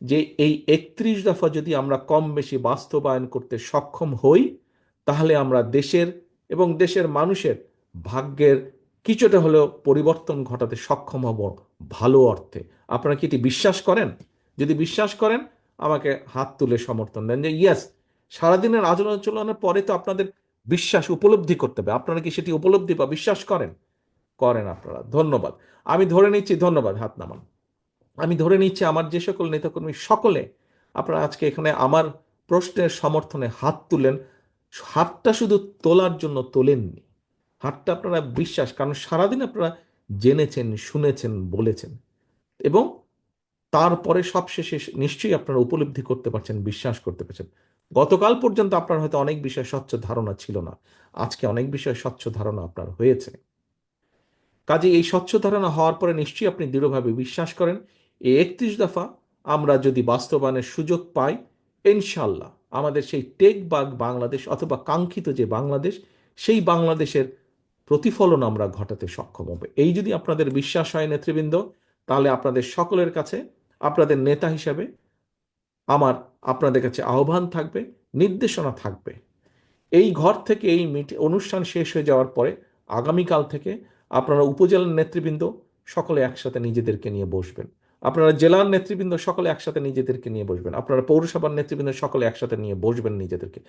যে এই একত্রিশ দফা যদি আমরা কম বেশি বাস্তবায়ন করতে সক্ষম হই, তাহলে আমরা দেশের এবং দেশের মানুষের ভাগ্যের কিছুটা হলেও পরিবর্তন ঘটাতে সক্ষম হব ভালো অর্থে। আপনারা কি এটি বিশ্বাস করেন? যদি বিশ্বাস করেন, আমাকে হাত তুলে সমর্থন দেন যে, ইয়েস, সারাদিনের আলোচনার পরে তো আপনাদের বিশ্বাস উপলব্ধি করতে হবে। আপনারা কি সেটি উপলব্ধি বা বিশ্বাস করেন? করেন আপনারা। ধন্যবাদ। আমি ধরে নিচ্ছি ধন্যবাদ, হাত নামান। আমি ধরে নিচ্ছি আমার যে সকল নেতাকর্মী, সকলে আপনারা আজকে এখানে আমার প্রশ্নের সমর্থনে হাত তুলেন। হাতটা শুধু তোলার জন্য তোলেননি। হাতটা আপনারা বিশ্বাস, কারণ সারাদিন আপনারা জেনেছেন, শুনেছেন, বলেছেন। এবং তারপরে সবশেষে নিশ্চয়ই আপনারা উপলব্ধি করতে পারছেন, বিশ্বাস করতে পারছেন। গতকাল পর্যন্ত আপনার হয়তো অনেক বিষয় স্বচ্ছ ধারণা ছিল না। আজকে অনেক বিষয় স্বচ্ছ ধারণা আপনার হয়েছে। কাজে এই স্বচ্ছ ধারণা হওয়ার পরে নিশ্চয়ই আপনি দৃঢ়ভাবে বিশ্বাস করেন এই একত্রিশ দফা আমরা যদি বাস্তবায়নের সুযোগ পাই ইনশাল্লাহ আমাদের সেই টেক বাগ বাংলাদেশ অথবা কাঙ্ক্ষিত যে বাংলাদেশ, সেই বাংলাদেশের প্রতিফলন আমরা ঘটাতে সক্ষম হবে। এই যদি আপনাদের বিশ্বাস হয় নেতৃবৃন্দ, তাহলে আপনাদের সকলের কাছে, আপনাদের নেতা হিসাবে আমার, আপনাদের কাছে আহ্বান থাকবে, নির্দেশনা থাকবে। এই ঘর থেকে এই অনুষ্ঠান শেষ হয়ে যাওয়ার পরে আগামীকাল থেকে আপনারা উপজেলার নেতৃবৃন্দ সকলে একসাথে নিজেদেরকে নিয়ে বসবেন। আপনারা জেলার নেতৃবৃন্দ সকলে একসাথে নিজেদেরকে নিয়ে বসবেন। আপনারা পৌরসভার নেতৃবৃন্দ সকলে একসাথে নিয়ে বসবেন নিজেদেরকে।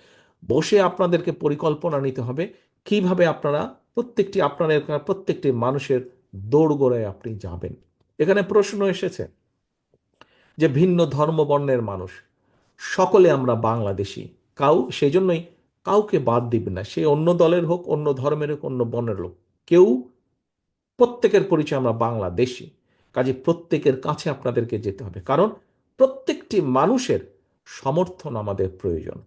বসে আপনাদেরকে পরিকল্পনা নিতে হবে, কীভাবে আপনারা প্রত্যেকটি আপনার প্রত্যেকটি মানুষের দৌড়গোড়ায় আপনি যাবেন। এখানে প্রশ্ন এসেছে যে ভিন্ন ধর্ম বর্ণের মানুষ, সকলে আমরা বাংলাদেশি। কাউ সেই জন্যই কাউকে বাদ দিবেন না। সে অন্য দলের হোক, অন্য ধর্মের হোক, অন্য বর্ণের লোক। কেউ, প্রত্যেকের পরিচয় আমরা বাংলাদেশি। কাজে প্রত্যেকের কাছে আপনাদেরকে যেতে হবে। কারণ প্রত্যেকটি মানুষের সমর্থন আমাদের প্রয়োজন।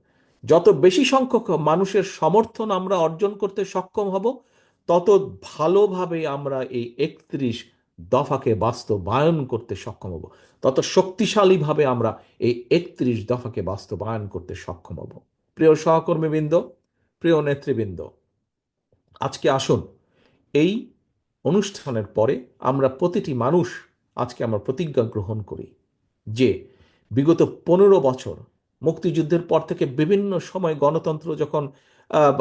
যত বেশি সংখ্যক মানুষের সমর্থন আমরা অর্জন করতে সক্ষম হব, তত ভালোভাবে আমরা এই একত্রিশ দফাকে বাস্তবায়ন করতে সক্ষম হব। তত শক্তিশালীভাবে আমরা এই একত্রিশ দফাকে বাস্তবায়ন করতে সক্ষম হব। প্রিয় সহকর্মীবৃন্দ, প্রিয় নেতৃবৃন্দ, আজকে আসুন এই অনুষ্ঠানের পরে আমরা প্রতিটি মানুষ আজকে আমরা প্রতিজ্ঞা গ্রহণ করি যে বিগত পনেরো বছর মুক্তিযুদ্ধের পর থেকে বিভিন্ন সময় গণতন্ত্র যখন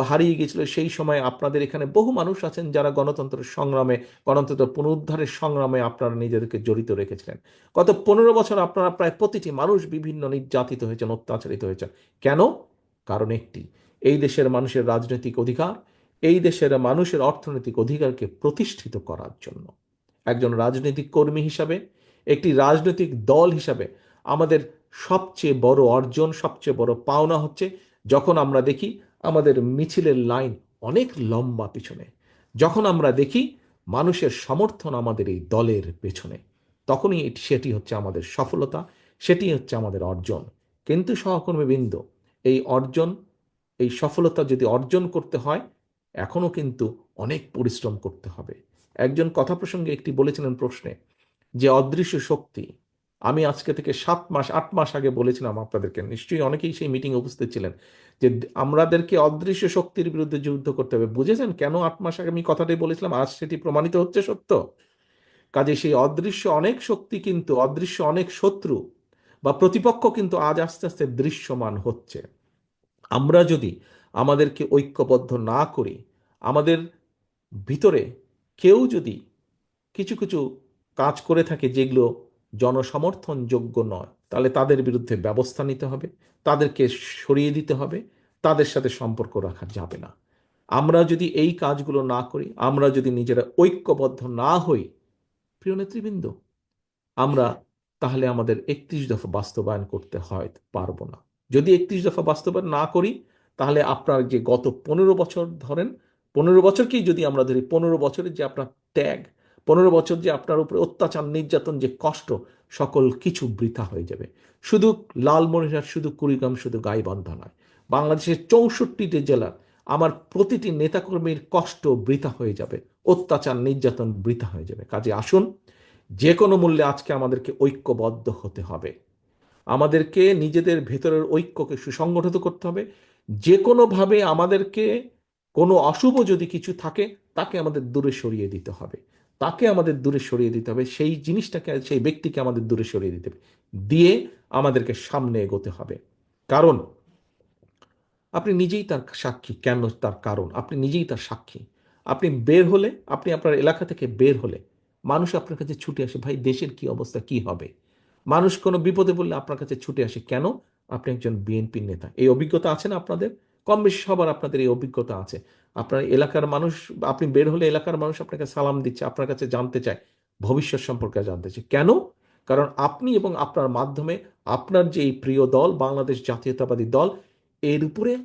হারিয়ে গিয়েছিল, সেই সময় আপনাদের এখানে বহু মানুষ আছেন যারা গণতন্ত্রের সংগ্রামে গণতন্ত্র পুনরুদ্ধারের সংগ্রামে আপনারা নিজেদেরকে জড়িত রেখেছিলেন। গত পনেরো বছর আপনারা প্রায় প্রতিটি মানুষ বিভিন্ন নির্যাতিত হয়েছেন, অত্যাচারিত হয়েছেন। কেন? কারণ একটি, এই দেশের মানুষের রাজনৈতিক অধিকার এই দেশের মানুষের অর্থনৈতিক অধিকারকে প্রতিষ্ঠিত করার জন্য। একজন রাজনৈতিক কর্মী হিসাবে, একটি রাজনৈতিক দল হিসাবে আমাদের সবচেয়ে বড় অর্জন, সবচেয়ে বড় পাওনা হচ্ছে যখন আমরা দেখি আমাদের মিছিলের লাইন অনেক লম্বা পিছনে। যখন আমরা দেখি মানুষের সমর্থন আমাদের এই দলের পেছনে, তখনই সেটি হচ্ছে আমাদের সফলতা, সেটি হচ্ছে আমাদের অর্জন। কিন্তু সহকর্মীবৃন্দ, এই অর্জন, এই সফলতা যদি অর্জন করতে হয় এখনও কিন্তু অনেক পরিশ্রম করতে হবে। একজন কথা প্রসঙ্গে একটি বলেছিলেন প্রশ্নে যে, অদৃশ্য শক্তি। আমি আজকে থেকে সাত মাস, আট মাস আগে বলেছিলাম আপনাদেরকে, নিশ্চয়ই অনেকেই সেই মিটিংয়ে উপস্থিত ছিলেন, যে আমাদেরকে অদৃশ্য শক্তির বিরুদ্ধে যুদ্ধ করতে হবে। বুঝেছেন কেন আট মাস আগে আমি কথাটাই বলেছিলাম, আজ সেটি প্রমাণিত হচ্ছে সত্য? কাজে সেই অদৃশ্য অনেক শক্তি কিন্তু, অদৃশ্য অনেক শত্রু বা প্রতিপক্ষ কিন্তু আজ আস্তে আস্তে দৃশ্যমান হচ্ছে। আমরা যদি আমাদেরকে ঐক্যবদ্ধ না করে আমাদের ভিতরে কেউ যদি কিছু কিছু কাজ করে থাকে যেগুলো জনসমর্থনযোগ্য নয়, তাহলে তাদের বিরুদ্ধে ব্যবস্থা নিতে হবে, তাদেরকে সরিয়ে দিতে হবে, তাদের সাথে সম্পর্ক রাখা যাবে না। আমরা যদি এই কাজগুলো না করি, আমরা যদি নিজেরা ঐক্যবদ্ধ না হই, প্রিয় নেতৃবৃন্দ, আমরা তাহলে আমাদের একত্রিশ দফা বাস্তবায়ন করতে হয়, পারব না। যদি একত্রিশ দফা বাস্তবায়ন না করি তাহলে আপনার যে গত পনেরো বছর ধরেন, পনেরো বছরকেই যদি আমরা ধরি, পনেরো বছরের যে আপনার ত্যাগ, পনেরো বছর যে আপনার উপরে অত্যাচার, নির্যাতন, যে কষ্ট, সকল কিছু বৃথা হয়ে যাবে। শুধু লালমনিরহাট, শুধু কুড়িগ্রাম, শুধু গাইবান্ধা নয়, বাংলাদেশের চৌষট্টিটি জেলার আমার প্রতিটি নেতাকর্মীর কষ্ট বৃথা হয়ে যাবে, অত্যাচার, নির্যাতন বৃথা হয়ে যাবে। কাজে আসুন, যে কোনো মূল্যে আজকে আমাদেরকে ঐক্যবদ্ধ হতে হবে। আমাদেরকে নিজেদের ভেতরের ঐক্যকে সুসংগঠিত করতে হবে যে কোনোভাবে আমাদেরকে কোনো অশুভ যদি কিছু থাকে, তাকে আমাদের দূরে সরিয়ে দিতে হবে। তাকে আমাদের দূরে সরিয়ে দিতে হবে, সেই জিনিসটাকে, সেই ব্যক্তিকে আমাদের দূরে সরিয়ে দিতে হবে। দিয়ে আমাদেরকে সামনে এগোতে হবে। কারণ আপনি নিজেই তার সাক্ষী, কেন তার কারণ? আপনি নিজেই তার সাক্ষী। আপনি বের হলে, আপনি আপনার এলাকা থেকে বের হলে, মানুষ আপনার কাছে ছুটে আসে, ভাই, দেশের কি অবস্থা? কি হবে? মানুষ কোনো বিপদে বললে আপনার কাছে ছুটে আসে, কেন? আপনি একজন বিএনপির নেতা। এই অভিজ্ঞতা আছে না আপনাদের? কম বেশি সবার আপনাদের এই অভিজ্ঞতা আছে। আপনার এলাকার মানুষ, আপনি বের হলে এলাকার মানুষ আপনাকে সালাম দিচ্ছে, আপনার কাছে জানতে চায়, ভবিষ্যৎ সম্পর্কে জানতে চায়। কেন? কারণ আপনি এবং আপনার মাধ্যমে আপনার যে এই প্রিয় দল, বাংলাদেশ জাতীয়তাবাদী দল, এর উপরে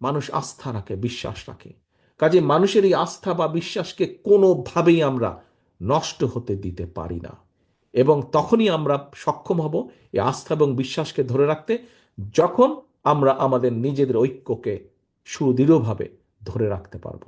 মানুষ আস্থা রাখে, বিশ্বাস রাখে। কাজে মানুষের এই আস্থা বা বিশ্বাসকে কোনোভাবেই আমরা নষ্ট হতে দিতে পারি না। এবং তখনই আমরা সক্ষম হব এই আস্থা এবং বিশ্বাসকে ধরে রাখতে যখন আমরা আমাদের নিজেদের ঐক্যকে সুদৃঢ়ভাবে ধরে রাখতে পারব।